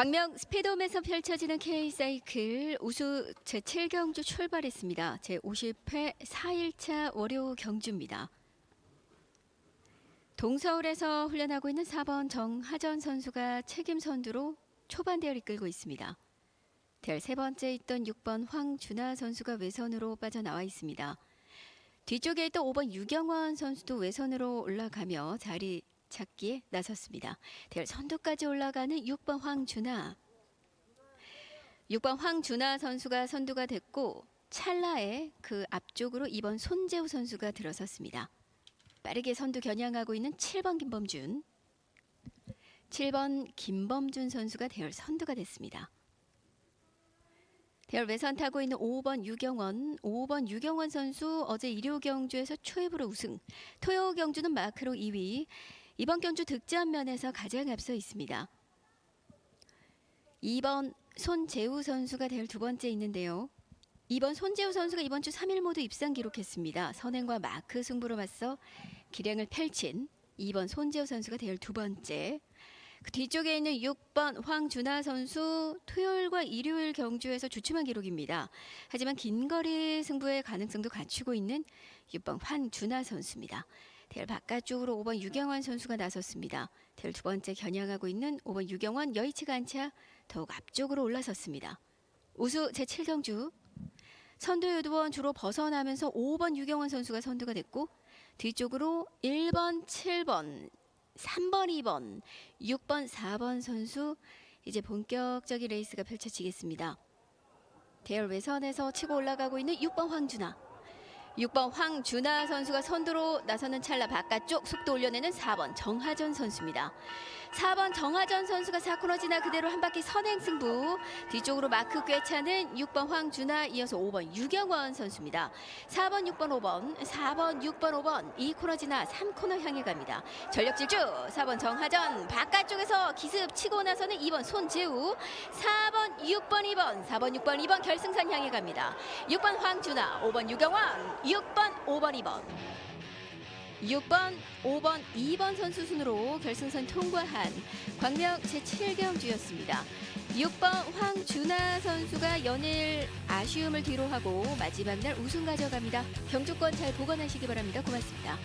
광명 스피드홈에서 펼쳐지는 K사이클 우수 제7경주 출발했습니다. 제50회 4일차 월요 경주입니다. 동서울에서 훈련하고 있는 4번 정하전 선수가 책임 선두로 초반 대열 이끌고 있습니다. 대열 세 번째 있던 6번 황준하 선수가 외선으로 빠져나와 있습니다. 뒤쪽에 있던 5번 유경원 선수도 외선으로 올라가며 자리 찾기에 나섰습니다. 대열 선두까지 올라가는 6번 황준하. 6번 황준하 선수가 선두가 됐고 찰나에 그 앞쪽으로 2번 손재우 선수가 들어섰습니다. 빠르게 선두 겨냥하고 있는 7번 김범준. 7번 김범준 선수가 대열 선두가 됐습니다. 대열 외선 타고 있는 5번 유경원, 5번 유경원 선수 어제 일요 경주에서 초입으로 우승, 토요 경주는 마크로 2위, 이번 경주 득점 면에서 가장 앞서 있습니다. 2번 손재우 선수가 대열 두 번째 있는데요. 2번 손재우 선수가 이번 주 3일 모두 입상 기록했습니다. 선행과 마크 승부로 맞서 기량을 펼친 2번 손재우 선수가 대열 두 번째. 그 뒤쪽에 있는 6번 황준하 선수 토요일과 일요일 경주에서 주춤한 기록입니다. 하지만 긴 거리 승부의 가능성도 갖추고 있는 6번 황준하 선수입니다. 대열 바깥쪽으로 5번 유경환 선수가 나섰습니다. 대열 두 번째 겨냥하고 있는 5번 유경환 여의치가 않자 더욱 앞쪽으로 올라섰습니다. 우수 제7경주 선두 유도원 주로 벗어나면서 5번 유경원 선수가 선두가 됐고 뒤쪽으로 1번, 7번, 3번, 2번, 6번, 4번 선수 이제 본격적인 레이스가 펼쳐지겠습니다. 대열 외선에서 치고 올라가고 있는 6번 황준하. 6번 황준하 선수가 선두로 나서는 찰나 바깥쪽 속도 올려내는 4번 정하전 선수입니다. 4번 정하전 선수가 4코너 지나 그대로 한 바퀴 선행 승부 뒤쪽으로 마크 꿰차는 6번 황준하 이어서 5번 유경원 선수입니다. 4번 6번 5번 4번 6번 5번 2코너 지나 3코너 향해 갑니다. 전력 질주 4번 정하전 바깥쪽에서 기습 치고 나서는 2번 손재우 4번 6번 2번 4번 6번 2번 결승선 향해 갑니다. 6번 황준하 5번 유경원 6번 5번 2번 6번, 5번, 2번 선수 순으로 결승선 통과한 광명 제7경주였습니다. 6번 황준하 선수가 연일 아쉬움을 뒤로하고 마지막 날 우승 가져갑니다. 경주권 잘 보관하시기 바랍니다. 고맙습니다.